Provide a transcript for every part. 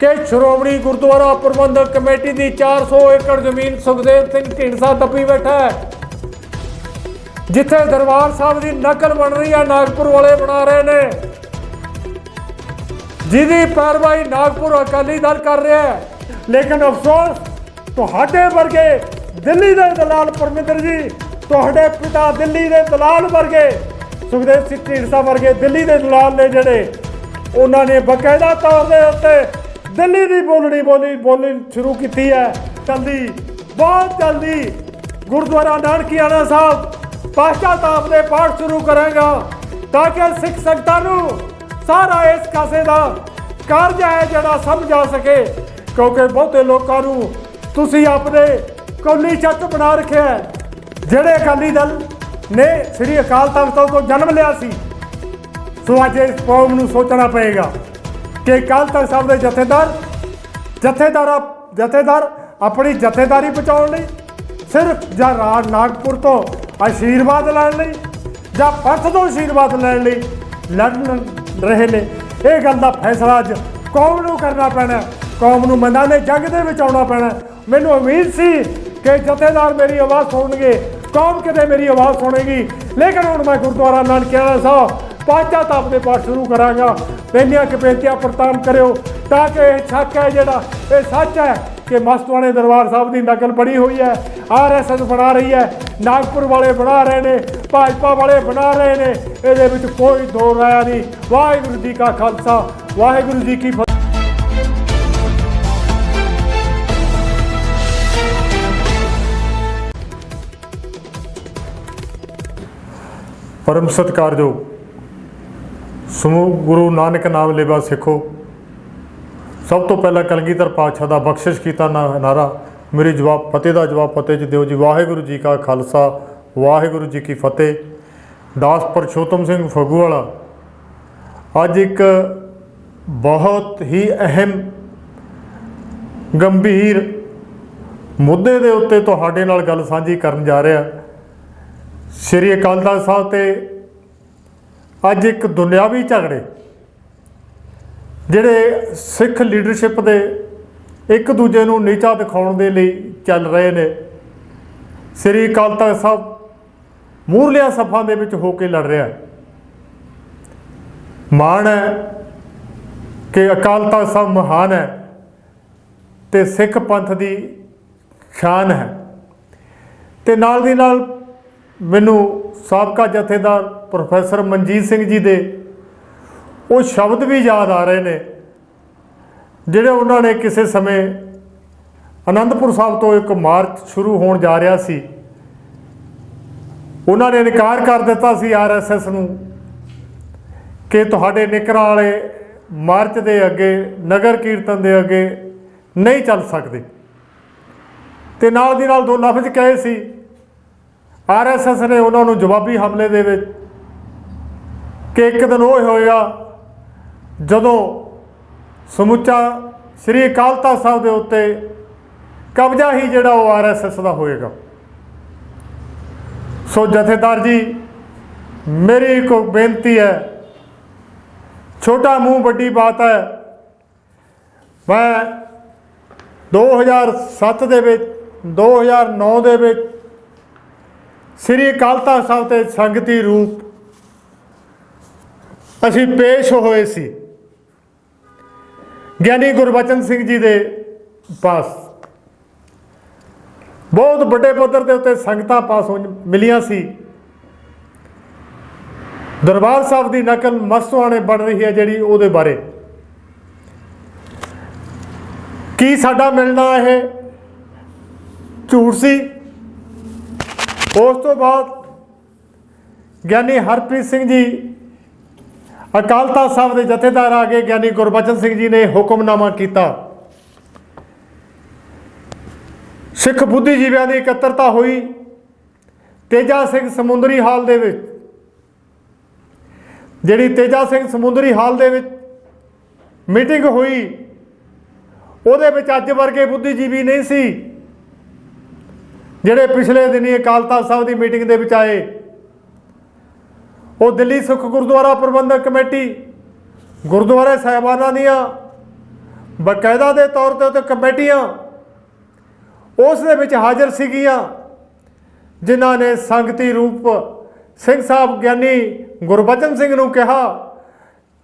ਕਿ ਸ਼੍ਰੋਮਣੀ ਗੁਰਦੁਆਰਾ ਪ੍ਰਬੰਧਕ ਕਮੇਟੀ ਦੀ 400 ਏਕੜ ਜ਼ਮੀਨ ਸੁਖਦੇਵ ਸਿੰਘ ਢੀਂਡਸਾ ਦੱਬੀ ਬੈਠਾ ਹੈ। ਜਿੱਥੇ ਦਰਬਾਰ ਸਾਹਿਬ ਦੀ ਨਕਲ ਬਣ ਰਹੀ ਹੈ ਨਾਗਪੁਰ ਵਾਲੇ ਬਣਾ ਰਹੇ ਨੇ। ਜਿਹਦੀ ਪੈਰਵਾਈ ਨਾਗਪੁਰ ਅਕਾਲੀ ਦਲ ਕਰ ਰਿਹਾ ਹੈ। ਲੇਕਿਨ ਅਫਸੋਸ, ਤੁਹਾਡੇ ਵਰਗੇ ਦਿੱਲੀ ਦੇ ਦਲਾਲ ਪਰਮਿੰਦਰ ਜੀ, ਤੁਹਾਡੇ ਪਿਤਾ ਦਿੱਲੀ ਦੇ ਦਲਾਲ ਵਰਗੇ, ਸੁਖਦੇਵ ਸਿੰਘ ਢੀਂਡਸਾ ਵਰਗੇ ਦਿੱਲੀ ਦੇ ਦਲਾਲ ਨੇ ਜਿਹੜੇ, ਉਹਨਾਂ ਨੇ ਬਕਾਇਦਾ ਤੌਰ ਦੇ ਉੱਤੇ ਦਿੱਲੀ ਦੀ ਬੋਲਣੀ ਬੋਲੀ ਬੋਲੀ ਸ਼ੁਰੂ ਕੀਤੀ ਹੈ। ਜਲਦੀ ਬਹੁਤ ਜਲਦੀ ਗੁਰਦੁਆਰਾ ਨਾਨਕੀਆਣਾ ਸਾਹਿਬ ਪਾਸ਼ਚਾਤਾਪ ਦੇ ਪਾਠ ਸ਼ੁਰੂ ਕਰਾਂਗਾ। ਤਾਂ ਕਿ ਸਿੱਖ ਸੰਗਤਾਂ ਨੂੰ ਸਾਰਾ ਇਸ ਕਾਸੇ ਦਾ ਕਾਰਜ ਹੈ ਜਿਹੜਾ ਸਮਝ ਆ ਸਕੇ। ਕਿਉਂਕਿ ਬਹੁਤੇ ਲੋਕਾਂ ਨੂੰ ਤੁਸੀਂ ਆਪਣੇ ਕੌਲੀ ਚੱਕ ਬਣਾ ਰੱਖਿਆ ਹੈ। ਜਿਹੜੇ ਅਕਾਲੀ ਦਲ ਨੇ ਸ੍ਰੀ ਅਕਾਲ ਤਖਤ ਤੋਂ ਜਨਮ ਲਿਆ ਸੀ, ਸੋ ਅੱਜ ਇਸ ਕੌਮ ਨੂੰ ਸੋਚਣਾ ਪਏਗਾ। ਕਿ ਅਕਾਲ ਤਖਤ ਸਾਹਿਬ ਦੇ ਜਥੇਦਾਰ ਜਥੇਦਾਰ ਜਥੇਦਾਰ ਆਪਣੀ ਜਥੇਦਾਰੀ ਬਚਾਉਣ ਲਈ, ਸਿਰਫ ਜਾਂ ਰਾਜ ਨਾਗਪੁਰ ਤੋਂ ਆਸ਼ੀਰਵਾਦ ਲੈਣ ਲਈ ਜਾਂ ਪੰਥ ਤੋਂ ਆਸ਼ੀਰਵਾਦ ਲੈਣ ਲਈ ਲੜਨ ਰਹੇ ਨੇ। ਇਹ ਗੱਲ ਦਾ ਫੈਸਲਾ ਅੱਜ ਕੌਮ ਨੂੰ ਕਰਨਾ ਪੈਣਾ ਕੌਮ ਨੂੰ ਮੈਦਾਨੇ ਜੰਗ ਦੇ ਵਿੱਚ ਆਉਣਾ ਪੈਣਾ ਮੈਨੂੰ ਉਮੀਦ ਸੀ ਕਿ ਜਥੇਦਾਰ ਮੇਰੀ ਆਵਾਜ਼ ਸੁਣਨਗੇ, ਕੌਮ ਕਿਤੇ ਮੇਰੀ ਆਵਾਜ਼ ਸੁਣੇਗੀ। ਲੇਕਿਨ ਹੁਣ ਮੈਂ ਗੁਰਦੁਆਰਾ ਨਾਨਕਿਆਣਾ ਸਾਹਿਬ ਪਾਚਾਤਾਪ ਦੇ ਪਾਠ ਸ਼ੁਰੂ ਕਰਾਂਗਾ। ਇੰਨੀਆਂ ਕਿ ਬੇਨਤੀਆਂ ਪ੍ਰਤਾਮ ਕਰਿਓ ਤਾਂ ਕਿ ਇਹ ਸ਼ੱਕ ਹੈ ਜਿਹੜਾ, ਇਹ ਸੱਚ ਹੈ ਕਿ ਮਸਤਵਾਣੇ ਦਰਬਾਰ ਸਾਹਿਬ ਦੀ ਨਕਲ ਬਣੀ ਹੋਈ ਹੈ। ਆਰਐਸਐਸ ਬਣਾ ਰਹੀ ਹੈ, ਨਾਗਪੁਰ ਵਾਲੇ ਬਣਾ ਰਹੇ ਨੇ, ਭਾਜਪਾ ਵਾਲੇ ਬਣਾ ਰਹੇ ਨੇ। ਇਹਦੇ ਵਿੱਚ ਕੋਈ ਦੋ ਰਾਇਆ ਨਹੀਂ। ਵਾਹਿਗੁਰੂ ਜੀ ਕਾ ਖਾਲਸਾ, ਵਾਹਿਗੁਰੂ ਜੀ ਕੀ ਫਤਿਹ। ਪਰਮ ਸਤਿਕਾਰਯੋਗ ਸਮੂਹ ਗੁਰੂ ਨਾਨਕ ਨਾਮ ਲੇਵਾ ਸਿੱਖੋ। ਸਭ ਤੋਂ ਪਹਿਲਾਂ ਕਲਗੀਧਰ ਪਾਤਸ਼ਾਹ ਦਾ ਬਖਸ਼ਿਸ਼ ਕੀਤਾ ਨਾ- ਨਾਰਾ, ਮੇਰੇ ਜਵਾਬ ਫਤਿਹ ਦਾ ਜਵਾਬ ਫਤਿਹ ਚ ਦਿਓ ਜੀ। ਵਾਹਿਗੁਰੂ ਜੀ ਕਾ ਖਾਲਸਾ, ਵਾਹਿਗੁਰੂ ਜੀ ਕੀ ਫਤਿਹ। ਦਾਸ ਪਰਸ਼ੋਤਮ ਸਿੰਘ ਫਗੂਵਾਲਾ ਅੱਜ ਇੱਕ ਬਹੁਤ ਹੀ ਅਹਿਮ, ਗੰਭੀਰ ਮੁੱਦੇ ਦੇ ਉੱਤੇ ਤੁਹਾਡੇ ਨਾਲ ਗੱਲ ਸਾਂਝੀ ਕਰਨ ਜਾ ਰਿਹਾ। ਸ੍ਰੀ ਅਕਾਲ ਤਖਤ ਸਾਹਿਬ ਤੇ ਅੱਜ ਇੱਕ ਦੁਨਿਆਵੀ ਝਗੜੇ ਜਿਹੜੇ ਸਿੱਖ ਲੀਡਰਸ਼ਿਪ ਦੇ ਇੱਕ ਦੂਜੇ ਨੂੰ ਨੀਚਾ ਦਿਖਾਉਣ ਦੇ ਲਈ ਚੱਲ ਰਹੇ ਨੇ। ਸ੍ਰੀ ਅਕਾਲ ਤਖਤ ਸਾਹਿਬ ਮੂਰਲਿਆ ਸਫਾਂ ਦੇ ਵਿੱਚ ਹੋ ਕੇ ਲੜ ਰਿਹਾ ਹੈ। ਮਾਣ ਹੈ ਕਿ ਅਕਾਲ ਤਖਤ ਸਾਹਿਬ ਮਹਾਨ ਹੈ ਤੇ ਸਿੱਖ ਪੰਥ ਦੀ ਸ਼ਾਨ ਹੈ। ਤੇ ਨਾਲ ਦੀ ਨਾਲ ਮੈਨੂੰ ਸਾਬਕਾ ਜਥੇਦਾਰ ਪ੍ਰੋਫੈਸਰ ਮਨਜੀਤ ਸਿੰਘ ਜੀ ਦੇ ਉਹ ਸ਼ਬਦ ਵੀ ਯਾਦ ਆ ਰਹੇ ਨੇ, ਜਿਹੜੇ ਉਹਨਾਂ ਨੇ ਕਿਸੇ ਸਮੇਂ ਅਨੰਦਪੁਰ ਸਾਹਿਬ ਤੋਂ ਇੱਕ ਮਾਰਚ ਸ਼ੁਰੂ ਹੋਣ ਜਾ ਰਿਹਾ ਸੀ। ਉਹਨਾਂ ਨੇ ਇਨਕਾਰ ਕਰ ਦਿੱਤਾ ਸੀ ਆਰਐਸਐਸ ਨੂੰ ਕਿ ਤੁਹਾਡੇ ਨਿਕਰਾਂ ਵਾਲੇ ਮਾਰਚ ਦੇ ਅੱਗੇ, ਨਗਰ ਕੀਰਤਨ ਦੇ ਅੱਗੇ ਨਹੀਂ ਚੱਲ ਸਕਦੇ। ਤੇ ਨਾਲ ਦੀ ਨਾਲ ਦੋ ਲਫ਼ਜ਼ ਕਹੇ ਸੀ ਆਰਐਸਐਸ ਨੇ ਉਹਨਾਂ ਨੂੰ ਜਵਾਬੀ ਹਮਲੇ ਦੇ ਵਿੱਚ ਕਿ ਇੱਕ ਦਿਨ ਉਹ ਹੋਏਗਾ ਜਦੋਂ ਸਮੁੱਚਾ ਸ੍ਰੀ ਅਕਾਲ ਤਖਤ ਸਾਹਿਬ ਦੇ ਉੱਤੇ ਕਬਜ਼ਾ ਹੀ ਜਿਹੜਾ ਉਹ ਆਰਐਸਐਸ ਦਾ ਹੋਏਗਾ। ਸੋ ਜਥੇਦਾਰ ਜੀ, ਮੇਰੀ ਕੋ ਬੇਨਤੀ ਹੈ, ਛੋਟਾ ਮੂੰਹ ਵੱਡੀ ਬਾਤ ਹੈ, ਮੈਂ 2007 ਦੇ ਵਿੱਚ 2009 ਦੇ ਵਿੱਚ ਸ੍ਰੀ ਅਕਾਲ ਤਖਤ ਸਾਹਿਬ ਤੇ ਸੰਗਤੀ ਰੂਪ ਅਸੀਂ ਪੇਸ਼ ਹੋਏ ਸੀ। ਗਿਆਨੀ ਗੁਰਬਚਨ ਸਿੰਘ ਜੀ ਦੇ ਪਾਸ। ਬਹੁਤ ਵੱਡੇ ਪੱਧਰ ਦੇ ਉੱਤੇ ਸੰਗਤਾਂ ਪਾਸ ਹੋ ਮਿਲੀਆਂ ਸੀ। ਦਰਬਾਰ ਸਾਹਿਬ ਦੀ ਨਕਲ ਮਸਤਵਾਣੇ ਬਣ ਰਹੀ ਹੈ ਜਿਹੜੀ ਉਹਦੇ ਬਾਰੇ। ਕੀ ਸਾਡਾ ਮਿਲਣਾ ਇਹ ਝੂਠ ਸੀ? ਉਸ ਤੋਂ ਬਾਅਦ ਗਿਆਨੀ ਹਰਪ੍ਰੀਤ ਸਿੰਘ ਜੀ ਅਕਾਲ ਤਖਤ ਸਾਹਿਬ ਦੇ ਜਥੇਦਾਰ ਆ ਗਏ ਗਿਆਨੀ ਗੁਰਬਚਨ ਸਿੰਘ ਜੀ ਨੇ ਹੁਕਮਨਾਮਾ ਕੀਤਾ। ਸਿੱਖ ਬੁੱਧੀਜੀਵੀਆਂ ਦੀ ਇਕੱਤਰਤਾ ਹੋਈ। ਤੇਜਾ ਸਿੰਘ ਸਮੁੰਦਰੀ ਹਾਲ ਦੇ ਵਿੱਚ, ਜਿਹੜੀ ਤੇਜਾ ਸਿੰਘ ਸਮੁੰਦਰੀ ਹਾਲ ਦੇ ਵਿੱਚ ਮੀਟਿੰਗ ਹੋਈ, ਉਹਦੇ ਵਿੱਚ ਅੱਜ ਵਰਗੇ ਬੁੱਧੀਜੀਵੀ ਨਹੀਂ ਸੀ, ਜਿਹੜੇ ਪਿਛਲੇ ਦਿਨੀ ਅਕਾਲ ਤਖਤ ਸਾਹਿਬ ਦੀ ਮੀਟਿੰਗ ਦੇ ਵਿੱਚ ਆਏ। ਉਹ ਦਿੱਲੀ ਸਿੱਖ ਗੁਰਦੁਆਰਾ ਪ੍ਰਬੰਧਕ ਕਮੇਟੀ ਗੁਰਦੁਆਰੇ ਸਾਹਿਬਾਨਾਂ ਦੀਆਂ ਬਕਾਇਦਾ ਦੇ ਤੌਰ ਤੇ ਉੱਤੇ ਕਮੇਟੀਆਂ ਉਸ ਦੇ ਵਿੱਚ ਹਾਜ਼ਰ ਸੀਗੀਆਂ, ਜਿਨ੍ਹਾਂ ਨੇ ਸੰਗਤੀ ਰੂਪ ਸਿੰਘ ਸਾਹਿਬ ਗਿਆਨੀ ਗੁਰਬਚਨ ਸਿੰਘ ਨੂੰ ਕਿਹਾ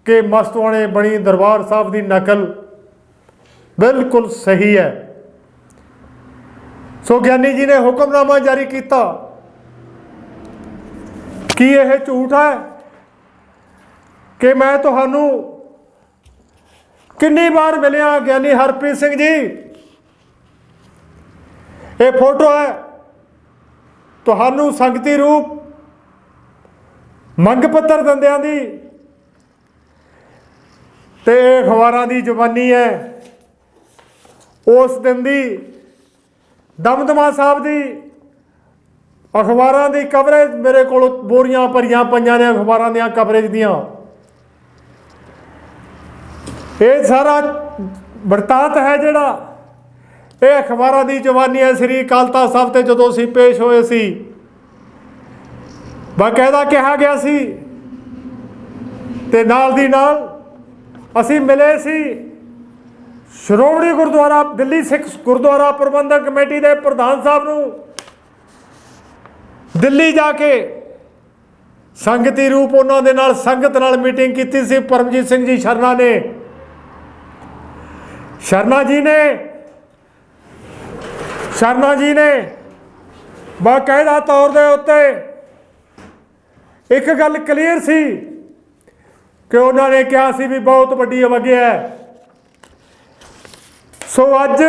ਕਿ ਮਸਤਵਾਣੇ ਬਣੀ ਦਰਬਾਰ ਸਾਹਿਬ ਦੀ ਨਕਲ ਬਿਲਕੁਲ ਸਹੀ ਹੈ। ਸੋ ਗਿਆਨੀ ਜੀ ਨੇ ਹੁਕਮਨਾਮਾ ਜਾਰੀ ਕੀਤਾ। ਕੀ ਇਹ ਝੂਠ ਹੈ? ਕਿ ਮੈਂ ਤੁਹਾਨੂੰ ਕਿੰਨੀ ਵਾਰ ਮਿਲਿਆ ਗਿਆਨੀ ਹਰਪ੍ਰੀਤ ਸਿੰਘ ਜੀ? ਇਹ ਫੋਟੋ ਹੈ। ਤੁਹਾਨੂੰ ਸੰਗਤੀ ਰੂਪ ਮੰਗ ਪੱਤਰ ਦਿੰਦਿਆਂ ਦੀ ਤੇ ਇਹ ਅਖਬਾਰਾਂ ਦੀ ਜ਼ੁਬਾਨੀ ਹੈ। ਉਸ ਦਿਨ ਦੀ ਦਮਦਮਾ ਸਾਹਿਬ ਦੀ ਅਖਬਾਰਾਂ ਦੀ ਕਵਰੇਜ ਮੇਰੇ ਕੋਲ ਬੋਰੀਆਂ ਭਰੀਆਂ ਪਈਆਂ ਨੇ ਅਖਬਾਰਾਂ ਦੀਆਂ ਕਵਰੇਜ ਦੀਆਂ। ਇਹ ਸਾਰਾ ਵਰਤਾਂਤ ਹੈ ਜਿਹੜਾ, ਇਹ ਅਖਬਾਰਾਂ ਦੀ ਜਵਾਨੀ ਹੈ। ਸ੍ਰੀ ਅਕਾਲ ਤਖਤ ਸਾਹਿਬ ਤੇ ਜਦੋਂ ਅਸੀਂ ਪੇਸ਼ ਹੋਏ ਸੀ, ਬਾਕਾਇਦਾ ਕਿਹਾ ਗਿਆ ਸੀ, ਤੇ ਨਾਲ ਦੀ ਨਾਲ ਅਸੀਂ ਮਿਲੇ ਸੀ ਸ਼੍ਰੋਮਣੀ ਗੁਰਦੁਆਰਾ, ਦਿੱਲੀ ਸਿੱਖ ਗੁਰਦੁਆਰਾ ਪ੍ਰਬੰਧਕ ਕਮੇਟੀ ਦੇ ਪ੍ਰਧਾਨ ਸਾਹਿਬ ਨੂੰ। ਦਿੱਲੀ ਜਾ ਕੇ ਸੰਗਤੀ ਰੂਪ ਉਹਨਾਂ ਦੇ ਨਾਲ, ਸੰਗਤ ਨਾਲ ਮੀਟਿੰਗ ਕੀਤੀ ਸੀ। ਪਰਮਜੀਤ ਸਿੰਘ ਜੀ ਸ਼ਰਨਾ ਨੇ। ਸ਼ਰਨਾ ਜੀ ਨੇ। ਸ਼ਰਨਾ ਜੀ ਨੇ। ਬਾਕਾਇਦਾ ਤੌਰ ਦੇ ਉੱਤੇ ਇੱਕ ਗੱਲ ਕਲੀਅਰ ਸੀ ਕਿ ਉਹਨਾਂ ਨੇ ਕਿਹਾ ਸੀ ਵੀ ਬਹੁਤ ਵੱਡੀ ਅਵਗਿਆ ਹੈ। ਸੋ ਅੱਜ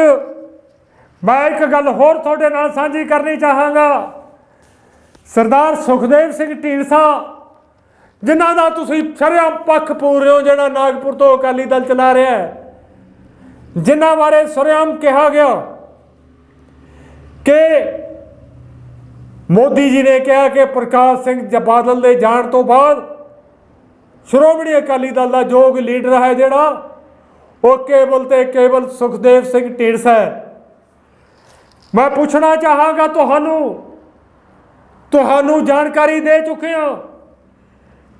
ਮੈਂ ਇੱਕ ਗੱਲ ਹੋਰ ਤੁਹਾਡੇ ਨਾਲ ਸਾਂਝੀ ਕਰਨੀ ਚਾਹਾਂਗਾ। ਸਰਦਾਰ ਸੁਖਦੇਵ ਸਿੰਘ ਢੀਂਡਸਾ, ਜਿਨ੍ਹਾਂ ਦਾ ਤੁਸੀਂ ਸ਼ਰੇਆਮ ਪੱਖ ਪੂਰ ਰਹੇ ਹੋ, ਜਿਹੜਾ ਨਾਗਪੁਰ ਤੋਂ ਅਕਾਲੀ ਦਲ ਚਲਾ ਰਿਹਾ ਹੈ, ਜਿਨ੍ਹਾਂ ਬਾਰੇ ਸੁਰਿਆਮ ਕਿਹਾ ਗਿਆ ਕਿ ਮੋਦੀ ਜੀ ਨੇ ਕਿਹਾ ਕਿ ਪ੍ਰਕਾਸ਼ ਸਿੰਘ ਜ- ਬਾਦਲ ਦੇ ਜਾਣ ਤੋਂ ਬਾਅਦ ਸ਼੍ਰੋਮਣੀ ਅਕਾਲੀ ਦਲ ਦਾ ਯੋਗ ਲੀਡਰ ਹੈ ਜਿਹੜਾ, ਉਹ ਕੇਵਲ ਤੇ ਕੇਵਲ ਸੁਖਦੇਵ ਸਿੰਘ ਢੀਂਡਸਾ ਹੈ। ਮੈਂ ਪੁੱਛਣਾ ਚਾਹਾਂਗਾ ਤੁਹਾਨੂੰ ਤੁਹਾਨੂੰ ਜਾਣਕਾਰੀ ਦੇ ਚੁੱਕੇ ਹਾਂ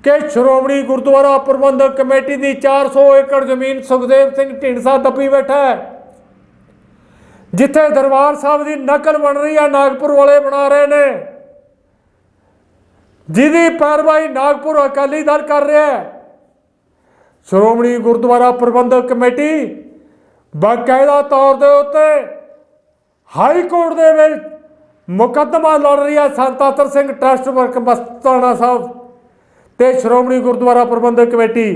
ਕਿ ਸ਼੍ਰੋਮਣੀ ਗੁਰਦੁਆਰਾ ਪ੍ਰਬੰਧਕ ਕਮੇਟੀ ਦੀ 400 ਏਕੜ ਜ਼ਮੀਨ ਸੁਖਦੇਵ ਸਿੰਘ ਢੀਂਡਸਾ ਦੱਬੀ ਬੈਠਾ ਹੈ, ਜਿੱਥੇ ਦਰਬਾਰ ਸਾਹਿਬ ਦੀ ਨਕਲ ਬਣ ਰਹੀ ਹੈ ਨਾਗਪੁਰ ਵਾਲੇ ਬਣਾ ਰਹੇ ਨੇ। ਜਿਹਦੀ ਪੈਰਵਾਈ ਨਾਗਪੁਰ ਅਕਾਲੀ ਦਲ ਕਰ ਰਿਹਾ ਹੈ। ਸ਼੍ਰੋਮਣੀ ਗੁਰਦੁਆਰਾ ਪ੍ਰਬੰਧਕ ਕਮੇਟੀ ਬਾਕਾਇਦਾ ਤੌਰ ਦੇ ਉੱਤੇ ਹਾਈ ਕੋਰਟ ਦੇ ਵਿੱਚ ਮੁਕੱਦਮਾ ਲੜ ਰਹੀ ਹੈ ਸੰਤਾਤਰ ਸਿੰਘ ਟਰਸਟ ਵਰਕ ਮਸਤਾਨਾ ਸਾਹਿਬ ਤੇ ਸ਼੍ਰੋਮਣੀ ਗੁਰਦੁਆਰਾ ਪ੍ਰਬੰਧਕ ਕਮੇਟੀ।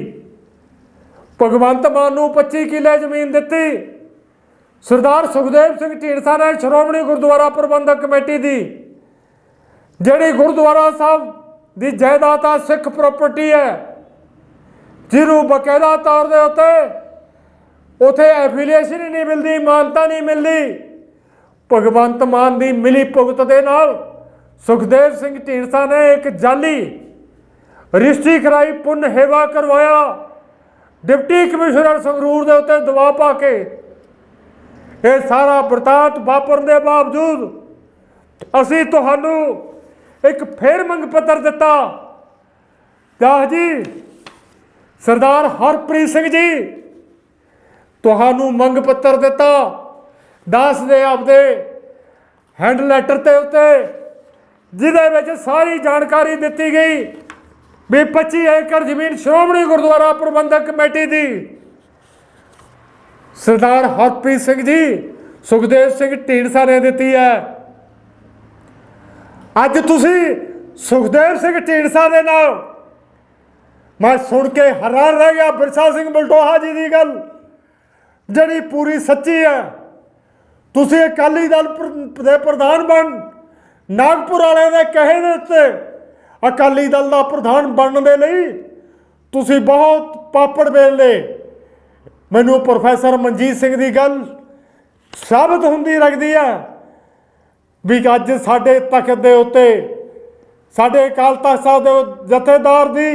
ਭਗਵੰਤ ਮਾਨ ਨੂੰ 25 ਕਿੱਲੇ ਜ਼ਮੀਨ ਦਿੱਤੀ। ਸਰਦਾਰ ਸੁਖਦੇਵ ਸਿੰਘ ਢੀਂਡਸਾ ਨੇ ਸ਼੍ਰੋਮਣੀ ਗੁਰਦੁਆਰਾ ਪ੍ਰਬੰਧਕ ਕਮੇਟੀ ਦੀ, ਜਿਹੜੀ ਗੁਰਦੁਆਰਾ ਸਾਹਿਬ ਦੀ ਜਾਇਦਾਦ ਆ ਸਿੱਖ ਪ੍ਰਾਪਰਟੀ ਹੈ, ਜਿਹਨੂੰ ਬਕਾਇਦਾ ਤੌਰ ਦੇ ਉੱਤੇ ਉਥੇ ਐਫੀਲੀਏਸ਼ਨ ਹੀ ਨਹੀਂ ਮਿਲਦੀ, ਮਾਨਤਾ ਨਹੀਂ ਮਿਲਦੀ। ਭਗਵੰਤ ਮਾਨ ਦੀ ਮਿਲੀ ਭੁਗਤ ਦੇ ਨਾਲ ਸੁਖਦੇਵ ਸਿੰਘ ਢੀਂਡਸਾ ਨੇ ਇੱਕ ਜਾਲੀ ਰਜਿਸਟਰੀ ਕਰਾਈ, ਪੁੰਨ ਹੇਵਾ ਕਰਵਾਇਆ। ਡਿਪਟੀ ਕਮਿਸ਼ਨਰ ਸੰਗਰੂਰ ਦੇ ਉੱਤੇ ਦਬਾਅ ਪਾ ਕੇ ਇਹ ਸਾਰਾ ਬਰਤਾਂਤ ਵਾਪਰਨ ਦੇ ਬਾਵਜੂਦ ਅਸੀਂ ਤੁਹਾਨੂੰ ਇੱਕ ਫੇਰ ਮੰਗ ਪੱਤਰ ਦਿੱਤਾ। ਦਾਸ ਜੀ, ਸਰਦਾਰ ਹਰਪ੍ਰੀਤ ਸਿੰਘ ਜੀ, ਤੁਹਾਨੂੰ ਮੰਗ ਪੱਤਰ ਦਿੱਤਾ। ਦਾਸ ਦੇ ਆਪਦੇ ਹੈਂਡ ਲੈਟਰ ਤੇ ਉੱਤੇ, ਜਿਹਦੇ ਵਿੱਚ ਸਾਰੀ ਜਾਣਕਾਰੀ ਦਿੱਤੀ ਗਈ ਵੀ 25 ਏਕੜ ਜ਼ਮੀਨ ਸ਼੍ਰੋਮਣੀ ਗੁਰਦੁਆਰਾ ਪ੍ਰਬੰਧਕ ਕਮੇਟੀ ਦੀ। ਸਰਦਾਰ ਹਰਪ੍ਰੀਤ ਸਿੰਘ ਜੀ, ਸੁਖਦੇਵ ਸਿੰਘ ਢੀਂਡਸਾ ਨੇ ਦਿੱਤੀ ਹੈ। ਅੱਜ ਤੁਸੀਂ ਸੁਖਦੇਵ ਸਿੰਘ ਢੀਂਡਸਾ ਦੇ ਨਾਲ, ਮੈਂ ਸੁਣ ਕੇ ਹੈਰਾਨ ਰਹਿ ਗਿਆ ਬਿਰਸਾ ਸਿੰਘ ਬਲਟੋਹਾ ਜੀ ਦੀ ਗੱਲ, ਜਿਹੜੀ ਪੂਰੀ ਸੱਚੀ ਹੈ। ਤੁਸੀਂ ਅਕਾਲੀ ਦਲ ਦੇ ਪ੍ਰਧਾਨ ਬਣ। ਨਾਗਪੁਰ ਵਾਲਿਆਂ ਦੇ ਕਹੇ ਦੇ ਉੱਤੇ ਅਕਾਲੀ ਦਲ ਦਾ ਪ੍ਰਧਾਨ ਬਣਨ ਦੇ ਲਈ ਤੁਸੀਂ ਬਹੁਤ ਪਾਪੜ ਵੇਲ ਲਏ ਮੈਨੂੰ ਪ੍ਰੋਫੈਸਰ ਮਨਜੀਤ ਸਿੰਘ ਦੀ ਗੱਲ ਸਾਬਤ ਹੁੰਦੀ ਲੱਗਦੀ ਹੈ ਵੀ ਅੱਜ ਸਾਡੇ ਤਖਤ ਦੇ ਉੱਤੇ, ਸਾਡੇ ਅਕਾਲ ਤਖਤ ਸਾਹਿਬ ਦੇ ਜਥੇਦਾਰ ਦੀ,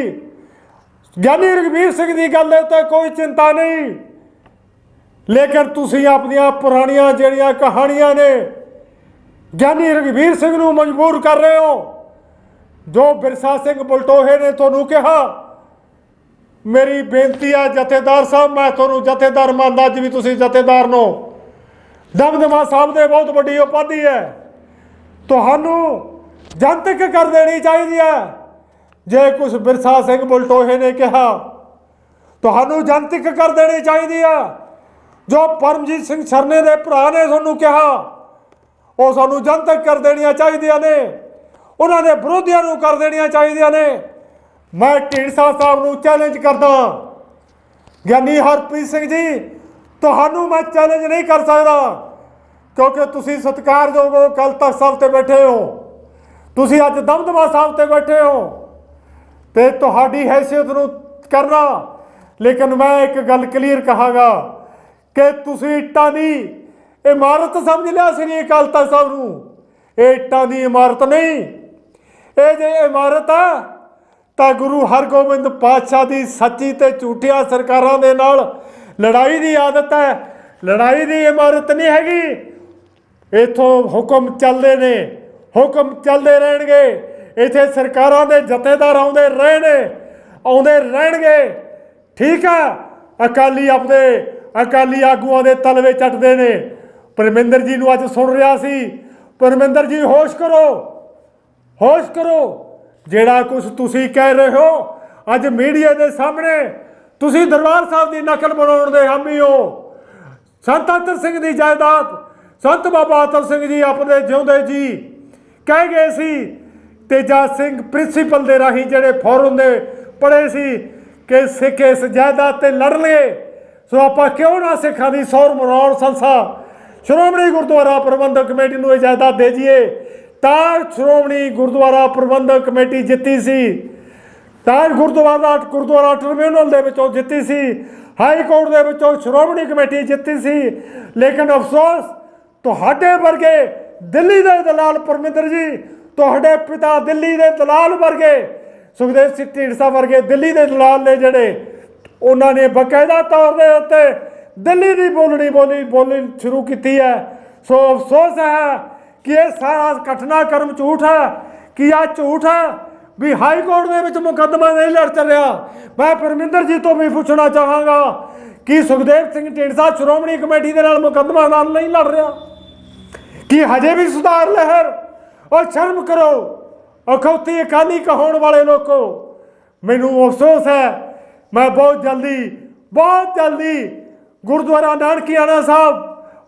ਗਿਆਨੀ ਰਘਵੀਰ ਸਿੰਘ ਦੀ ਗੱਲ ਦੇ ਉੱਤੇ ਕੋਈ ਚਿੰਤਾ ਨਹੀਂ। ਲੇਕਿਨ ਤੁਸੀਂ ਆਪਣੀਆਂ ਪੁਰਾਣੀਆਂ ਜਿਹੜੀਆਂ ਕਹਾਣੀਆਂ ਨੇ ਗਿਆਨੀ ਰਘਵੀਰ ਸਿੰਘ ਨੂੰ ਮਜਬੂਰ ਕਰ ਰਹੇ ਹੋ, ਜੋ ਬਿਰਸਾ ਸਿੰਘ ਬਲਟੋਹੇ ਨੇ ਤੁਹਾਨੂੰ ਕਿਹਾ, ਮੇਰੀ ਬੇਨਤੀ ਹੈ ਜਥੇਦਾਰ ਸਾਹਿਬ, ਮੈਂ ਤੁਹਾਨੂੰ ਜਥੇਦਾਰ ਮੰਨਦਾ ਅੱਜ ਵੀ ਤੁਸੀਂ ਜਥੇਦਾਰ ਨੂੰ ਦਮਦਮਾ ਸਾਹਿਬ ਦੇ ਬਹੁਤ ਵੱਡੀ ਉਪਾਧੀ ਹੈ। ਤੁਹਾਨੂੰ ਜਨਤਕ ਕਰ ਦੇਣੀ ਚਾਹੀਦੀ ਹੈ। ਜੇ ਕੁਝ ਬਿਰਸਾ ਸਿੰਘ ਬਲਟੋਹੇ ਨੇ ਕਿਹਾ, ਤੁਹਾਨੂੰ ਜਨਤਕ ਕਰ ਦੇਣੀ ਚਾਹੀਦੀ ਆ ਜੋ ਪਰਮਜੀਤ ਸਿੰਘ ਸਰਨੇ ਦੇ ਭਰਾ ਨੇ ਤੁਹਾਨੂੰ ਕਿਹਾ, ਉਹ ਸਾਨੂੰ ਜਨਤਕ ਕਰ ਦੇਣੀਆਂ ਚਾਹੀਦੀਆਂ ਨੇ, ਉਹਨਾਂ ਦੇ ਵਿਰੋਧੀਆਂ ਨੂੰ ਕਰ ਦੇਣੀਆਂ ਚਾਹੀਦੀਆਂ ਨੇ। ਮੈਂ ਢੀਂਡਸਾ ਸਾਹਿਬ ਨੂੰ ਚੈਲੰਜ ਕਰਦਾ ਗਿਆਨੀ ਹਰਪ੍ਰੀਤ ਸਿੰਘ ਜੀ, ਤੁਹਾਨੂੰ ਮੈਂ ਚੈਲੰਜ ਨਹੀਂ ਕਰ ਸਕਦਾ, ਕਿਉਂਕਿ ਤੁਸੀਂ ਸਤਿਕਾਰਯੋਗ ਹੋ ਕੱਲ ਤੱਕ ਸਾਹਿਬ ਤੇ ਬੈਠੇ ਹੋ। ਤੁਸੀਂ ਅੱਜ ਦਮਦਮਾ ਸਾਹਿਬ ਤੇ ਬੈਠੇ ਹੋ। ਤੇ ਤੁਹਾਡੀ ਹੈਸੀਅਤ ਨੂੰ ਕਰਨਾ। ਲੇਕਿਨ ਮੈਂ ਇੱਕ ਗੱਲ ਕਲੀਅਰ ਕਹਾਂਗਾ। ਕਿ ਤੁਸੀਂ ਇੱਟਾਂ ਦੀ ਇਮਾਰਤ ਸਮਝ ਲਿਆ ਸ੍ਰੀ ਅਕਾਲ ਤਖਤ ਸਾਹਿਬ ਨੂੰ? ਇਹ ਇੱਟਾਂ ਦੀ ਇਮਾਰਤ ਨਹੀਂ। ਇਹ ਜੇ ਇਮਾਰਤ ਆ, ਤਾਂ ਗੁਰੂ ਹਰਗੋਬਿੰਦ ਪਾਤਸ਼ਾਹ ਦੀ ਸੱਚੀ ਤੇ ਝੂਠੀਆਂ ਸਰਕਾਰਾਂ ਦੇ ਨਾਲ ਲੜਾਈ ਦੀ ਆਦਤ ਹੈ। ਲੜਾਈ ਦੀ ਇਮਾਰਤ ਨਹੀਂ ਹੈਗੀ। ਇਥੋਂ ਹੁਕਮ ਚੱਲਦੇ ਨੇ। ਹੁਕਮ ਚੱਲਦੇ ਰਹਿਣਗੇ। ਇਥੇ ਸਰਕਾਰਾਂ ਦੇ ਜਥੇਦਾਰ ਆਉਂਦੇ ਰਹੇ ਨੇ ਆਉਂਦੇ ਰਹਿਣਗੇ। ਠੀਕ ਆ। ਅਕਾਲੀ ਆਪਦੇ ਅਕਾਲੀ ਆਗੂਆਂ ਦੇ ਤਲਵੇ ਚੱਟਦੇ ਨੇ। ਪਰਮਿੰਦਰ ਜੀ ਨੂੰ ਅੱਜ ਸੁਣ ਰਿਹਾ ਸੀ। ਪਰਮਿੰਦਰ ਜੀ, ਹੋਸ਼ ਕਰੋ। ਹੋਸ਼ ਕਰੋ। ਜਿਹੜਾ ਕੁਝ ਤੁਸੀਂ ਕਹਿ ਰਹੇ ਹੋ, ਅੱਜ ਮੀਡੀਆ ਦੇ ਸਾਹਮਣੇ ਤੁਸੀਂ ਦਰਬਾਰ ਸਾਹਿਬ ਦੀ ਨਕਲ ਬਣਾਉਣ ਦੇ ਹਾਮੀ ਹੋ। ਸੰਤ ਅਤਰ ਸਿੰਘ ਦੀ ਜਾਇਦਾਦ, ਸੰਤ ਬਾਬਾ ਅਤਰ ਸਿੰਘ ਜੀ ਆਪਣੇ ਜਿਉਂਦੇ ਜੀ ਕਹਿ ਗਏ ਸੀ। ਤੇਜਾ ਸਿੰਘ ਪ੍ਰਿੰਸੀਪਲ ਦੇ ਰਾਹੀਂ ਜਿਹੜੇ ਫੋਰਨ ਦੇ ਪੜੇ ਸੀ ਕਿ ਸਿੱਖ ਇਸ ਜਾਇਦਾਦ ਤੇ ਲੜ ਲਏ। ਸੋ ਆਪਾਂ ਕਿਉਂ ਨਾ ਸਿੱਖਾਂ ਦੀ ਸੌਰ ਮਨਾਉਣ ਸੰਸਾ? ਸ਼੍ਰੋਮਣੀ ਗੁਰਦੁਆਰਾ ਪ੍ਰਬੰਧਕ ਕਮੇਟੀ ਨੂੰ ਇਹ ਜਾਇਦਾਦ ਦੇ ਜੀਏ। ਤਾਂ ਸ਼੍ਰੋਮਣੀ ਗੁਰਦੁਆਰਾ ਪ੍ਰਬੰਧਕ ਕਮੇਟੀ ਜਿੱਤੀ ਸੀ। ਤਾਂ ਗੁਰਦੁਆਰਾ ਗੁਰਦੁਆਰਾ ਟ੍ਰਿਬਿਊਨਲ ਦੇ ਵਿੱਚੋਂ ਜਿੱਤੀ ਸੀ। ਹਾਈ ਕੋਰਟ ਦੇ ਵਿੱਚੋਂ ਸ਼੍ਰੋਮਣੀ ਕਮੇਟੀ ਜਿੱਤੀ ਸੀ। ਲੇਕਿਨ ਅਫਸੋਸ, ਤੁਹਾਡੇ ਵਰਗੇ ਦਿੱਲੀ ਦੇ ਦਲਾਲ ਪਰਮਿੰਦਰ ਜੀ, ਤੁਹਾਡੇ ਪਿਤਾ ਦਿੱਲੀ ਦੇ ਦਲਾਲ ਵਰਗੇ, ਸੁਖਦੇਵ ਸਿੰਘ ਢੀਂਡਸਾ ਵਰਗੇ ਦਿੱਲੀ ਦੇ ਦਲਾਲ ਨੇ ਜਿਹੜੇ ਉਹਨਾਂ ਨੇ ਬਕਾਇਦਾ ਤੌਰ ਦੇ ਉੱਤੇ ਦਿੱਲੀ ਦੀ ਬੋਲਣੀ ਬੋਲੀ ਬੋਲੀ ਸ਼ੁਰੂ ਕੀਤੀ ਹੈ। ਸੋ ਅਫਸੋਸ ਹੈ ਕਿ ਇਹ ਸਾਰਾ ਘਟਨਾ ਕਰਮ ਝੂਠ ਹੈ, ਕਿ ਇਹ ਝੂਠ ਹੈ ਵੀ ਹਾਈ ਕੋਰਟ ਦੇ ਵਿੱਚ ਮੁਕੱਦਮਾ ਨਹੀਂ ਲੜ ਚੱਲਿਆ। ਮੈਂ ਪਰਮਿੰਦਰ ਜੀ ਤੋਂ ਵੀ ਪੁੱਛਣਾ ਚਾਹਾਂਗਾ ਕਿ ਸੁਖਦੇਵ ਸਿੰਘ ਢੀਂਡਸਾ ਸ਼੍ਰੋਮਣੀ ਕਮੇਟੀ ਦੇ ਨਾਲ ਮੁਕੱਦਮਾ ਨਾਲ ਨਹੀਂ ਲੜ ਰਿਹਾ? ਕਿ ਹਜੇ ਵੀ ਸੁਧਾਰ ਲਹਿਰ? ਔਰ ਸ਼ਰਮ ਕਰੋ। ਅਖੌਤੀ ਅਕਾਲੀ ਕਹਾਉਣ ਵਾਲੇ ਲੋਕੋ, ਮੈਨੂੰ ਅਫਸੋਸ ਹੈ ਮੈਂ ਬਹੁਤ ਜਲਦੀ ਬਹੁਤ ਜਲਦੀ ਗੁਰਦੁਆਰਾ ਨਾਨਕੀਆਣਾ ਸਾਹਿਬ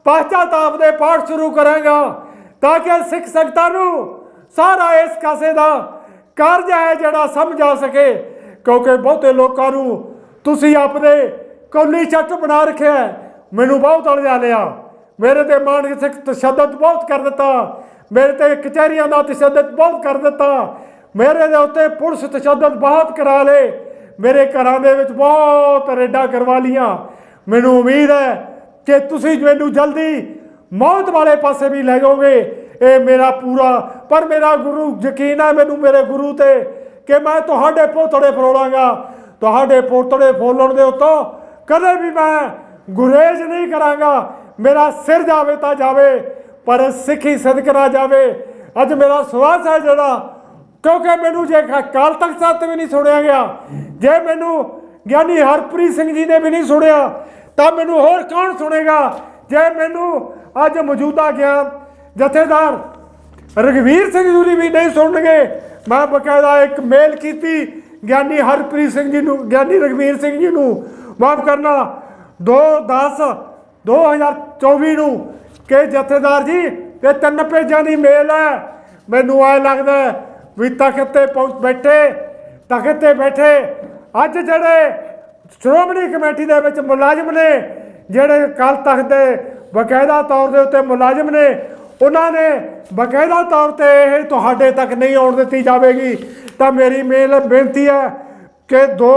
ਪਾਸ਼ਚਾਤਾਪ ਦੇ ਪਾਠ ਸ਼ੁਰੂ ਕਰਾਂਗਾ ਤਾਂ ਕਿ ਸਿੱਖ ਸੰਗਤਾਂ ਨੂੰ ਸਾਰਾ ਇਸ ਕਾਸੇ ਦਾ ਕਾਰਜ ਹੈ ਜਿਹੜਾ ਸਮਝ ਆ ਸਕੇ, ਕਿਉਂਕਿ ਬਹੁਤੇ ਲੋਕਾਂ ਨੂੰ ਤੁਸੀਂ ਆਪਣੇ ਕੌਲੀ ਚੱਟ ਬਣਾ ਰੱਖਿਆ ਮੈਨੂੰ ਬਹੁਤ ਅਲਝਾ ਲਿਆ। ਮੇਰੇ ਤੇ ਮਾਨਸਿਕ ਤਸ਼ੱਦਦ ਬਹੁਤ ਕਰ ਦਿੱਤਾ। ਮੇਰੇ ਤੇ ਕਚਹਿਰੀਆਂ ਦਾ ਤਸ਼ੱਦਦ ਬਹੁਤ ਕਰ ਦਿੱਤਾ। ਮੇਰੇ ਦੇ ਉੱਤੇ ਪੁਲਿਸ ਤਸ਼ੱਦਦ ਬਹੁਤ ਕਰਾ ਲੇ ਮੇਰੇ ਘਰਾਂ ਦੇ ਵਿੱਚ ਬਹੁਤ ਰੇਡਾਂ ਕਰਵਾ ਲੀਆਂ ਮੈਨੂੰ ਉਮੀਦ ਹੈ ਕਿ ਤੁਸੀਂ ਮੈਨੂੰ ਜਲਦੀ ਮੌਤ ਵਾਲੇ ਪਾਸੇ ਵੀ ਲੈ ਜਾਓਗੇ। ਇਹ ਮੇਰਾ ਪੂਰਾ, ਪਰ ਮੇਰਾ ਗੁਰੂ, ਯਕੀਨ ਹੈ ਮੈਨੂੰ ਮੇਰੇ ਗੁਰੂ ਤੇ ਕਿ ਮੈਂ ਤੁਹਾਡੇ ਪੋਤੜੇ ਫਰੋਲਾਂਗਾ। ਤੁਹਾਡੇ ਪੋਤੜੇ ਫੋਲਣ ਦੇ ਉੱਤੋਂ ਕਦੇ ਵੀ ਮੈਂ ਗੁਰੇਜ਼ ਨਹੀਂ ਕਰਾਂਗਾ। ਮੇਰਾ ਸਿਰ ਜਾਵੇ ਤਾਂ ਜਾਵੇ, ਪਰ ਸਿੱਖੀ ਸਦਕ ਨਾ ਜਾਵੇ। ਅੱਜ ਮੇਰਾ ਸਵਾਸ ਹੈ ਜਿਹੜਾ ਕਿਉਂਕਿ ਮੈਨੂੰ ਜੇ ਕ- ਕਾਲ ਤਖਤ ਸਾਹਿਬ ਤੇ ਵੀ ਨਹੀਂ ਸੁਣਿਆ ਗਿਆ, ਜੇ ਮੈਨੂੰ ਗਿਆਨੀ ਹਰਪ੍ਰੀਤ ਸਿੰਘ ਜੀ ਨੇ ਵੀ ਨਹੀਂ ਸੁਣਿਆ, ਤਾਂ ਮੈਨੂੰ ਹੋਰ ਕੌਣ ਸੁਣੇਗਾ? ਜੇ ਮੈਨੂੰ ਅੱਜ ਮੌਜੂਦਾ ਗਿਆਨ ਜਥੇਦਾਰ ਰਗਵੀਰ ਸਿੰਘ ਜੀ ਵੀ ਨਹੀਂ ਸੁਣਨਗੇ, ਮੈਂ ਬਕਾਇਦਾ ਇੱਕ ਮੇਲ ਕੀਤੀ ਗਿਆਨੀ ਹਰਪ੍ਰੀਤ ਸਿੰਘ ਜੀ ਨੂੰ, ਗਿਆਨੀ ਰਗਵੀਰ ਸਿੰਘ ਜੀ ਨੂੰ ਮਾਫ ਕਰਨਾ। 2 10 2024 ਨੂੰ ਕਿ ਜਥੇਦਾਰ ਜੀ, ਇਹ ਤਿੰਨ ਪੇਜਾਂ ਦੀ ਮੇਲ ਹੈ, ਮੈਨੂੰ ਐ ਲੱਗਦਾ ਵੀ ਤਖਤ ਤੇ ਪਹੁੰਚ ਬੈਠੇ, ਤਖਤ ਤੇ ਬੈਠੇ। ਅੱਜ ਜਿਹੜੇ ਸ਼੍ਰੋਮਣੀ ਕਮੇਟੀ ਦੇ ਵਿੱਚ ਮੁਲਾਜ਼ਮ ਨੇ, ਜਿਹੜੇ ਕੱਲ ਤਖਤ ਦੇ ਬਕਾਇਦਾ ਤੌਰ ਦੇ ਉੱਤੇ ਮੁਲਾਜ਼ਮ ਨੇ, ਉਹਨਾਂ ਨੇ ਬਕਾਇਦਾ ਤੌਰ ਤੇ ਇਹ ਤੁਹਾਡੇ ਤੱਕ ਨਹੀਂ ਆਉਣ ਦਿੱਤੀ ਜਾਵੇਗੀ। ਤਾਂ ਮੇਰੀ ਮੇਲ ਬੇਨਤੀ ਹੈ ਕਿ 2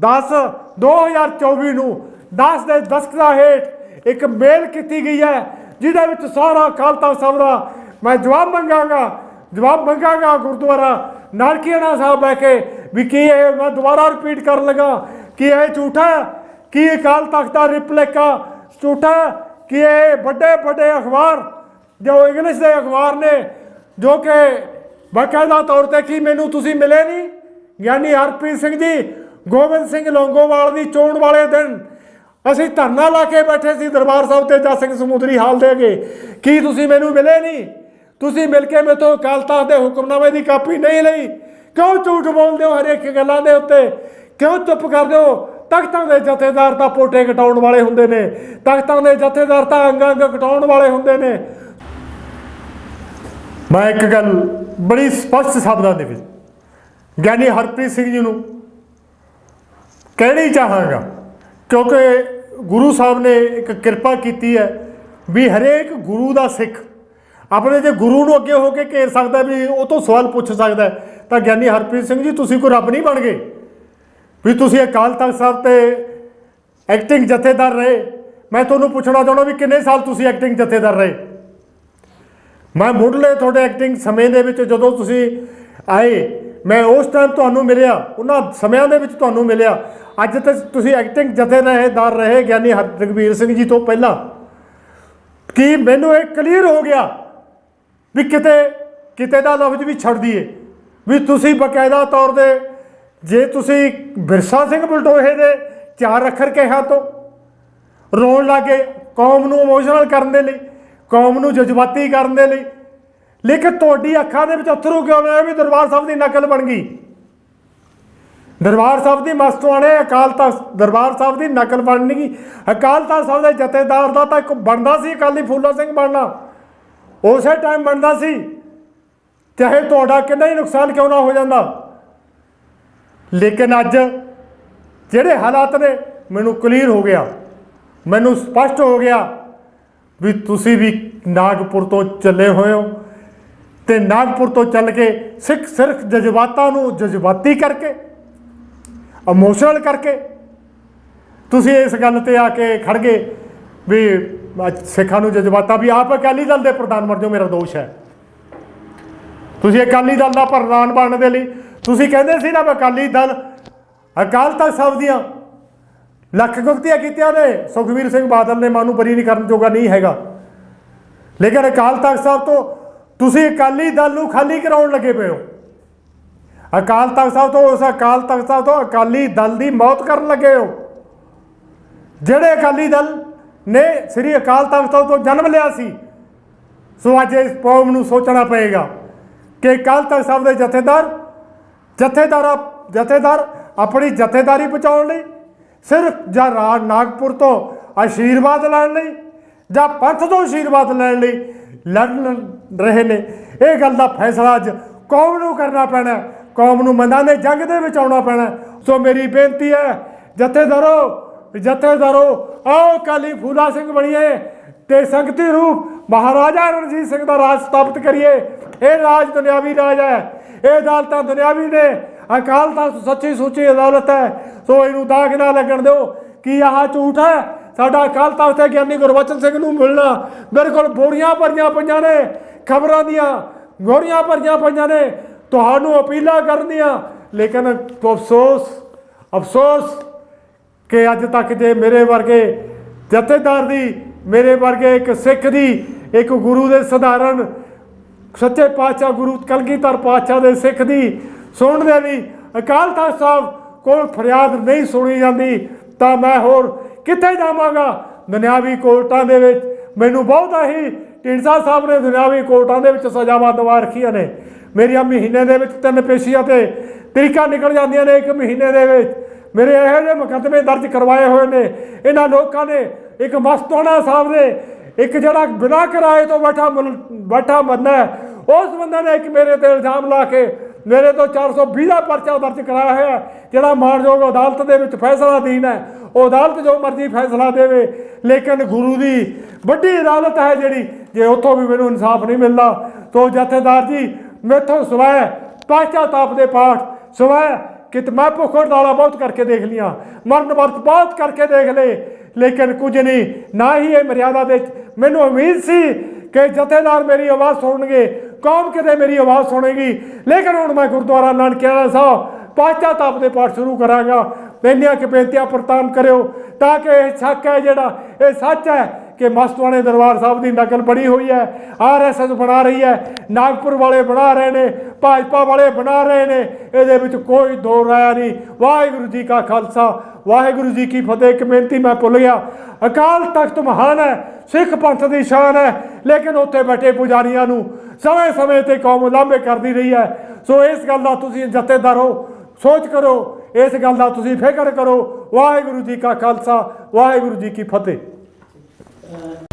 10 2024 ਨੂੰ 10 ਦੇ ਦਸਤਖਤਾਂ ਹੇਠ ਇੱਕ ਮੇਲ ਕੀਤੀ ਗਈ ਹੈ, ਜਿਹਦੇ ਵਿੱਚ ਸਾਰਾ ਅਕਾਲ ਤਖਤ ਸਾਹਿਬ ਦਾ ਮੈਂ ਜਵਾਬ ਮੰਗਾਂਗਾ। ਜਵਾਬ ਮੰਗਾਂਗਾ ਗੁਰਦੁਆਰਾ ਨਾਨਕੀਆਣਾ ਸਾਹਿਬ ਬਹਿ ਕੇ ਵੀ ਕੀ ਇਹ ਮੈਂ ਦੁਬਾਰਾ ਰਿਪੀਟ ਕਰਨ ਲੱਗਾ, ਕਿ ਇਹ ਝੂਠਾ ਹੈ? ਕੀ ਅਕਾਲ ਤਖਤ ਦਾ ਰਿਪਲੇਕਾ ਝੂਠਾ ਕਿ ਇਹ ਵੱਡੇ ਵੱਡੇ ਅਖਬਾਰ, ਜੋ ਇੰਗਲਿਸ਼ ਦੇ ਅਖਬਾਰ ਨੇ, ਜੋ ਕਿ ਬਕਾਇਦਾ ਤੌਰ ਤੇ ਕੀ ਮੈਨੂੰ ਤੁਸੀਂ ਮਿਲੇ ਨਹੀਂ? ਗਿਆਨੀ ਹਰਪ੍ਰੀਤ ਸਿੰਘ ਜੀ, ਗੋਬਿੰਦ ਸਿੰਘ ਲੌਂਗੋਵਾਲ ਦੀ ਚੋਣ ਵਾਲੇ ਦਿਨ ਅਸੀਂ ਧਰਨਾ ਲਾ ਕੇ ਬੈਠੇ ਸੀ ਦਰਬਾਰ ਸਾਹਿਬ ਤੇ ਜੱਜ ਸਿੰਘ ਸਮੁੰਦਰੀ ਹਾਲ ਦੇ ਅੱਗੇ। ਕੀ ਤੁਸੀਂ ਮੈਨੂੰ ਮਿਲੇ ਨਹੀਂ? ਤੁਸੀਂ ਮਿਲ ਕੇ ਮੇਥੋਂ ਅਕਾਲ ਤਖਤ ਦੇ ਹੁਕਮਨਾਮੇ ਦੀ ਕਾਪੀ ਨਹੀਂ ਲਈ। ਕਿਉਂ ਝੂਠ ਬੋਲਦੇ ਹੋ ਹਰੇਕ ਗੱਲਾਂ ਦੇ ਉੱਤੇ? ਕਿਉਂ ਚੁੱਪ ਕਰਦੇ ਹੋ? ਤਖਤਾਂ ਦੇ ਜਥੇਦਾਰ ਤਾਂ ਪੋਟੇ ਕਟਾਉਣ ਵਾਲੇ ਹੁੰਦੇ ਨੇ। ਤਖਤਾਂ ਦੇ ਜਥੇਦਾਰ ਤਾਂ ਅੰਗ ਅੰਗ ਕਟਾਉਣ ਵਾਲੇ ਹੁੰਦੇ ਨੇ। ਮੈਂ ਇੱਕ ਗੱਲ ਬੜੀ ਸਪਸ਼ਟ ਸ਼ਬਦਾਂ ਦੇ ਵਿੱਚ ਗਿਆਨੀ ਹਰਪ੍ਰੀਤ ਸਿੰਘ ਜੀ ਨੂੰ ਕਹਿਣੀ ਚਾਹਾਂਗਾ, ਕਿਉਂਕਿ ਗੁਰੂ ਸਾਹਿਬ ਨੇ ਇੱਕ ਕਿਰਪਾ ਕੀਤੀ ਹੈ ਵੀ ਹਰੇਕ ਗੁਰੂ ਦਾ ਸਿੱਖ ਆਪਣੇ ਜੇ ਗੁਰੂ ਨੂੰ ਅੱਗੇ ਹੋ ਕੇ ਘੇਰ ਸਕਦਾ ਵੀ ਉਹ ਤੋਂ ਸਵਾਲ ਪੁੱਛ ਸਕਦਾ ਤਾਂ ਗਿਆਨੀ ਹਰਪ੍ਰੀਤ ਸਿੰਘ ਜੀ, ਤੁਸੀਂ ਕੋਈ ਰੱਬ ਨਹੀਂ ਬਣ ਗਏ। ਵੀ ਤੁਸੀਂ ਅਕਾਲ ਤਖਤ ਸਾਹਿਬ ਤੇ ਐਕਟਿੰਗ ਜਥੇਦਾਰ ਰਹੇ। ਮੈਂ ਤੁਹਾਨੂੰ ਪੁੱਛਣਾ ਚਾਹੁੰਦਾ ਵੀ ਕਿੰਨੇ ਸਾਲ ਤੁਸੀਂ ਐਕਟਿੰਗ ਜਥੇਦਾਰ ਰਹੇ? ਮੈਂ ਮੁੱਢਲੇ ਤੁਹਾਡੇ ਐਕਟਿੰਗ ਸਮੇਂ ਦੇ ਵਿੱਚ ਜਦੋਂ ਤੁਸੀਂ ਆਏ, ਮੈਂ ਉਸ ਟਾਈਮ ਤੁਹਾਨੂੰ ਮਿਲਿਆ, ਉਹਨਾਂ ਸਮਿਆਂ ਦੇ ਵਿੱਚ ਤੁਹਾਨੂੰ ਮਿਲਿਆ। ਅੱਜ ਤੱਕ ਤੁਸੀਂ ਐਕਟਿੰਗ ਜਥੇਦਾਰ ਰਹੇ ਗਿਆਨੀ ਹਰ ਰਘਵੀਰ ਸਿੰਘ ਜੀ ਤੋਂ ਪਹਿਲਾਂ। ਕਿ ਮੈਨੂੰ ਇਹ ਕਲੀਅਰ ਹੋ ਗਿਆ ਵੀ ਕਿਤੇ ਕਿਤੇ ਦਾ ਲਫ਼ਜ਼ ਵੀ ਛੱਡ ਦਈਏ। ਵੀ ਤੁਸੀਂ ਬਕਾਇਦਾ ਤੌਰ ਤੇ, ਜੇ ਤੁਸੀਂ ਬਿਰਸਾ ਸਿੰਘ ਬਲਟੋਹੇ ਦੇ ਚਾਰ ਅੱਖਰ ਕਿਹਾ ਤੋਂ, ਰੋਣ ਲੱਗੇ ਕੌਮ ਨੂੰ ਇਮੋਸ਼ਨਲ ਕਰਨ ਦੇ ਲਈ, ਕੌਮ ਨੂੰ ਜਜ਼ਬਾਤੀ ਕਰਨ ਦੇ ਲਈ, ਲੇਕਿਨ ਤੁਹਾਡੀ ਅੱਖਾਂ ਦੇ ਵਿੱਚ ਅਥਰੂ ਕਿਉਂ ਆਇਆ ਵੀ ਦਰਬਾਰ ਸਾਹਿਬ ਦੀ ਨਕਲ ਬਣ ਗਈ? ਦਰਬਾਰ ਸਾਹਿਬ ਦੀ ਮਸਤਵਾਣੇ ਅਕਾਲ ਤਖਤ, ਦਰਬਾਰ ਸਾਹਿਬ ਦੀ ਨਕਲ ਬਣ ਗਈ ਅਕਾਲ ਤਖਤ ਸਾਹਿਬ ਦੇ ਜਥੇਦਾਰ ਦਾ ਤਾਂ ਇੱਕ ਬਣਦਾ ਸੀ, ਅਕਾਲੀ ਫੂਲਾ ਸਿੰਘ ਬਣਨਾ। ਉਸੇ ਟਾਈਮ ਬਣਦਾ ਸੀ। ਚਾਹੇ ਤੁਹਾਡਾ ਕਿੰਨਾ ਹੀ ਨੁਕਸਾਨ ਕਿਉਂ ਨਾ ਹੋ ਜਾਂਦਾ? ਲੇਕਿਨ ਅੱਜ ਜਿਹੜੇ ਹਾਲਾਤ ਨੇ, ਮੈਨੂੰ ਕਲੀਅਰ ਹੋ ਗਿਆ। ਮੈਨੂੰ ਸਪਸ਼ਟ ਹੋ ਗਿਆ ਵੀ ਤੁਸੀਂ ਵੀ ਨਾਗਪੁਰ ਤੋਂ ਚੱਲੇ ਹੋਏ ਹੋ। ਤੇ ਨਾਗਪੁਰ ਤੋਂ ਚੱਲ ਕੇ ਸਿੱਖ ਸਿਰਫ ਜਜ਼ਬਾਤਾਂ ਨੂੰ ਜਜ਼ਬਾਤੀ ਕਰਕੇ ਇਮੋਸ਼ਨਲ ਕਰਕੇ, ਤੁਸੀਂ ਇਸ ਗੱਲ ਤੇ ਆ ਕੇ ਖੜ ਗਏ ਵੀ ਸਿੱਖਾਂ ਨੂੰ ਜਜ਼ਬਾਤਾ ਵੀ ਆਪ ਅਕਾਲੀ ਦਲ ਦੇ ਪ੍ਰਧਾਨ ਬਣ ਜਾਓ, ਮੇਰਾ ਦੋਸ਼ ਹੈ। ਤੁਸੀਂ ਅਕਾਲੀ ਦਲ ਦਾ ਪ੍ਰਧਾਨ ਬਣਨ ਦੇ ਲਈ, ਤੁਸੀਂ ਕਹਿੰਦੇ ਸੀ ਨਾ ਅਕਾਲੀ ਦਲ ਅਕਾਲ ਤਖਤ ਸਾਹਿਬ ਦੀਆਂ ਲੱਖ ਗੁਪਤੀਆਂ ਕੀਤੀਆਂ ਨੇ, ਸੁਖਵੀਰ ਸਿੰਘ ਬਾਦਲ ਨੇ ਮਾਨੂੰ ਬਰੀ ਨਹੀਂ ਕਰਨ ਜੋਗਾ ਨਹੀਂ ਹੈਗਾ। ਲੇਕਿਨ ਅਕਾਲ ਤਖਤ ਸਾਹਿਬ ਤੋਂ ਤੁਸੀਂ ਅਕਾਲੀ ਦਲ ਨੂੰ ਖਾਲੀ ਕਰਾਉਣ ਲੱਗੇ ਪਏ ਹੋ। ਅਕਾਲ ਤਖਤ ਸਾਹਿਬ ਤੋਂ, ਉਸ ਅਕਾਲ ਤਖਤ ਸਾਹਿਬ ਤੋਂ ਅਕਾਲੀ ਦਲ ਦੀ ਮੌਤ ਕਰਨ ਲੱਗੇ ਹੋ। ਜਿਹੜੇ ਅਕਾਲੀ ਦਲ ਨੇ ਸ੍ਰੀ ਅਕਾਲ ਤਖਤ ਸਾਹਿਬ ਤੋਂ ਜਨਮ ਲਿਆ ਸੀ। ਸੋ ਅੱਜ ਇਸ ਕੌਮ ਨੂੰ ਸੋਚਣਾ ਪਏਗਾ ਕਿ ਅਕਾਲ ਤਖਤ ਸਾਹਿਬ ਦੇ ਜਥੇਦਾਰ ਜਥੇਦਾਰ ਜਥੇਦਾਰ ਆਪਣੀ ਜਥੇਦਾਰੀ ਬਚਾਉਣ ਲਈ, ਸਿਰਫ ਜਾਂ ਰਾਜ ਨਾਗਪੁਰ ਤੋਂ ਆਸ਼ੀਰਵਾਦ ਲੈਣ ਲਈ ਜਾਂ ਪੰਥ ਤੋਂ ਆਸ਼ੀਰਵਾਦ ਲੈਣ ਲਈ ਲੜ ਰਹੇ ਨੇ। ਇਹ ਗੱਲ ਦਾ ਫੈਸਲਾ ਅੱਜ ਕੌਮ ਨੂੰ ਕਰਨਾ ਪੈਣਾ ਕੌਮ ਨੂੰ ਮੈਦਾਨੇ ਜੰਗ ਦੇ ਵਿੱਚ ਆਉਣਾ ਪੈਣਾ ਸੋ ਮੇਰੀ ਬੇਨਤੀ ਹੈ, ਜਥੇਦਾਰੋ ਜਥੇਦਾਰੋ, ਆਓ ਕਾਲੀ ਫੂਲਾ ਸਿੰਘ ਬਣੀਏ ਤੇ ਸੰਗਤੀ ਰੂਪ ਮਹਾਰਾਜਾ ਰਣਜੀਤ ਸਿੰਘ ਦਾ ਰਾਜ ਸਥਾਪਿਤ ਕਰੀਏ। ਇਹ ਰਾਜ ਦੁਨਿਆਵੀ ਰਾਜ ਹੈ। ਇਹ ਅਦਾਲਤਾਂ ਦੁਨਿਆਵੀ ਨੇ। ਅਕਾਲ ਤਾਂ ਸੱਚੀ ਸੁੱਚੀ ਅਦਾਲਤ ਹੈ। ਸੋ ਇਹਨੂੰ ਦਾਗ ਨਾ ਲੱਗਣ ਦਿਓ। ਕੀ ਆਹ ਝੂਠ ਹੈ? ਸਾਡਾ ਅਕਾਲ ਤਖਤ ਹੈ ਗਿਆਨੀ ਗੁਰਬਚਨ ਸਿੰਘ ਨੂੰ ਮਿਲਣਾ ਮੇਰੇ ਕੋਲ ਬੋਰੀਆਂ ਭਰੀਆਂ ਪਈਆਂ ਨੇ, ਖਬਰਾਂ ਦੀਆਂ, ਗੋਰੀਆਂ ਭਰੀਆਂ ਪਈਆਂ ਨੇ। ਤੁਹਾਨੂੰ ਅਪੀਲਾਂ ਕਰਨੀਆਂ। ਲੇਕਿਨ ਅਫਸੋਸ ਅਫਸੋਸ ਕਿ ਅੱਜ ਤੱਕ ਜੇ ਮੇਰੇ ਵਰਗੇ ਜਥੇਦਾਰ ਦੀ, ਮੇਰੇ ਵਰਗੇ ਇੱਕ ਸਿੱਖ ਦੀ, ਇੱਕ ਗੁਰੂ ਦੇ ਸਧਾਰਨ ਸੱਚੇ ਪਾਤਸ਼ਾਹ ਗੁਰੂ ਕਲਗੀਧਰ ਪਾਤਸ਼ਾਹ ਦੇ ਸਿੱਖ ਦੀ ਸੁਣਦੇ ਲਈ ਅਕਾਲ ਤਖਤ ਸਾਹਿਬ ਕੋਲ ਫਰਿਆਦ ਨਹੀਂ ਸੁਣੀ ਜਾਂਦੀ, ਤਾਂ ਮੈਂ ਹੋਰ ਕਿੱਥੇ ਜਾਵਾਂਗਾ? ਦੁਨਿਆਵੀ ਕੋਰਟਾਂ ਦੇ ਵਿੱਚ ਮੈਨੂੰ ਬਹੁਤਾ ਹੀ ਢੀਂਡਸਾ ਸਾਹਿਬ ਨੇ ਦੁਨਿਆਵੀ ਕੋਰਟਾਂ ਦੇ ਵਿੱਚ ਸਜ਼ਾਵਾਂ ਦਵਾ ਰੱਖੀਆਂ ਨੇ। ਮੇਰੀਆਂ ਮਹੀਨੇ ਦੇ ਵਿੱਚ ਤਿੰਨ ਪੇਸ਼ੀਆਂ ਤੇ ਤਰੀਕਾ ਨਿਕਲ ਜਾਂਦੀਆਂ ਨੇ ਇੱਕ ਮਹੀਨੇ ਦੇ ਵਿੱਚ। ਮੇਰੇ ਇਹੋ ਜਿਹੇ ਮੁਕੱਦਮੇ ਦਰਜ ਕਰਵਾਏ ਹੋਏ ਨੇ। ਇਹਨਾਂ ਲੋਕਾਂ ਨੇ ਇੱਕ ਮਸਤੋਣਾ ਸਾਹਿਬ ਨੇ, ਇੱਕ ਜਿਹੜਾ ਬਿਨਾਂ ਕਿਰਾਏ ਤੋਂ ਬੈਠਾ ਬੈਠਾ ਬੰਦਾ ਉਸ ਬੰਦੇ ਨੇ ਇੱਕ ਮੇਰੇ ਤੇ ਇਲਜ਼ਾਮ ਲਾ ਕੇ ਮੇਰੇ ਤੋਂ 420 ਦਾ ਪਰਚਾ ਦਰਜ ਕਰਾਇਆ ਹੋਇਆ ਜਿਹੜਾ ਮਾਣਯੋਗ ਅਦਾਲਤ ਦੇ ਵਿੱਚ ਫੈਸਲਾ ਦੇਣ ਹੈ। ਉਹ ਅਦਾਲਤ ਜੋ ਮਰਜ਼ੀ ਫੈਸਲਾ ਦੇਵੇ, ਲੇਕਿਨ ਗੁਰੂ ਦੀ ਵੱਡੀ ਅਦਾਲਤ ਹੈ ਜਿਹੜੀ, ਜੇ ਉੱਥੋਂ ਵੀ ਮੈਨੂੰ ਇਨਸਾਫ ਨਹੀਂ ਮਿਲਦਾ, ਤਾਂ ਜਥੇਦਾਰ ਜੀ ਮੇਥੋਂ ਸਵੈ ਪਾਸ਼ਚਾਤਾਪ ਦੇ ਪਾਠ ਸਵੈ ਕਿ ਮੈਂ ਭੁੱਖ ਹੜਤਾਲਾਂ ਬਹੁਤ ਕਰਕੇ ਦੇਖ ਲੀਆਂ, ਮਰਨ ਵਰਤ ਬਹੁਤ ਕਰਕੇ ਦੇਖ ਲਏ, ਲੇਕਿਨ ਕੁਝ ਨਹੀਂ, ਨਾ ਹੀ ਇਹ ਮਰਿਆਦਾ ਦੇ ਮੈਨੂੰ ਉਮੀਦ ਸੀ ਕਿ ਜਥੇਦਾਰ ਮੇਰੀ ਆਵਾਜ਼ ਸੁਣਨਗੇ, ਕੌਮ ਕਿਤੇ ਮੇਰੀ ਆਵਾਜ਼ ਸੁਣੇਗੀ। ਲੇਕਿਨ ਹੁਣ ਮੈਂ ਗੁਰਦੁਆਰਾ ਨਾਨਕਿਆਣਾ ਸਾਹਿਬ ਪਾਸ਼ਚਾਤਾਪ ਦੇ ਪਾਠ ਸ਼ੁਰੂ ਕਰਾਂਗਾ। ਇੰਨੀਆਂ ਕਿ ਬੇਨਤੀਆਂ ਪ੍ਰਤਾਨ ਕਰਿਓ, ਤਾਂ ਕਿ ਇਹ ਸ਼ੱਕ ਹੈ ਜਿਹੜਾ, ਇਹ ਸੱਚ ਹੈ ਕਿ ਮਸਤਵਾਣੇ ਦਰਬਾਰ ਸਾਹਿਬ ਦੀ ਨਕਲ ਬਣੀ ਹੋਈ ਹੈ। ਆਰਐਸਐਸ ਬਣਾ ਰਹੀ ਹੈ। ਨਾਗਪੁਰ ਵਾਲੇ ਬਣਾ ਰਹੇ ਨੇ, ਭਾਜਪਾ ਵਾਲੇ ਬਣਾ ਰਹੇ ਨੇ। ਇਹਦੇ ਵਿੱਚ ਕੋਈ ਦੋ ਰਾਇਆ ਨਹੀਂ। ਵਾਹਿਗੁਰੂ ਜੀ ਕਾ ਖਾਲਸਾ, ਵਾਹਿਗੁਰੂ ਜੀ ਕੀ ਫਤਿਹ। ਇੱਕ ਬੇਨਤੀ ਮੈਂ ਭੁੱਲ ਗਿਆ। ਅਕਾਲ ਤਖਤ ਮਹਾਨ ਹੈ, ਸਿੱਖ ਪੰਥ ਦੀ ਸ਼ਾਨ ਹੈ, ਲੇਕਿਨ ਉੱਥੇ ਬੈਠੇ ਪੁਜਾਰੀਆਂ ਨੂੰ ਸਮੇਂ-ਸਮੇਂ ਤੇ ਕੌਮ ਲਾਂਭੇ ਕਰਦੀ ਰਹੀ ਹੈ। ਸੋ ਇਸ ਗੱਲ ਦਾ ਤੁਸੀਂ ਜਥੇਦਾਰ ਹੋ, ਸੋਚ ਕਰੋ। ਇਸ ਗੱਲ ਦਾ ਤੁਸੀਂ ਫਿਕਰ ਕਰੋ। ਵਾਹਿਗੁਰੂ ਜੀ ਕਾ ਖਾਲਸਾ, ਵਾਹਿਗੁਰੂ ਜੀ ਕੀ ਫਤਿਹ। uh,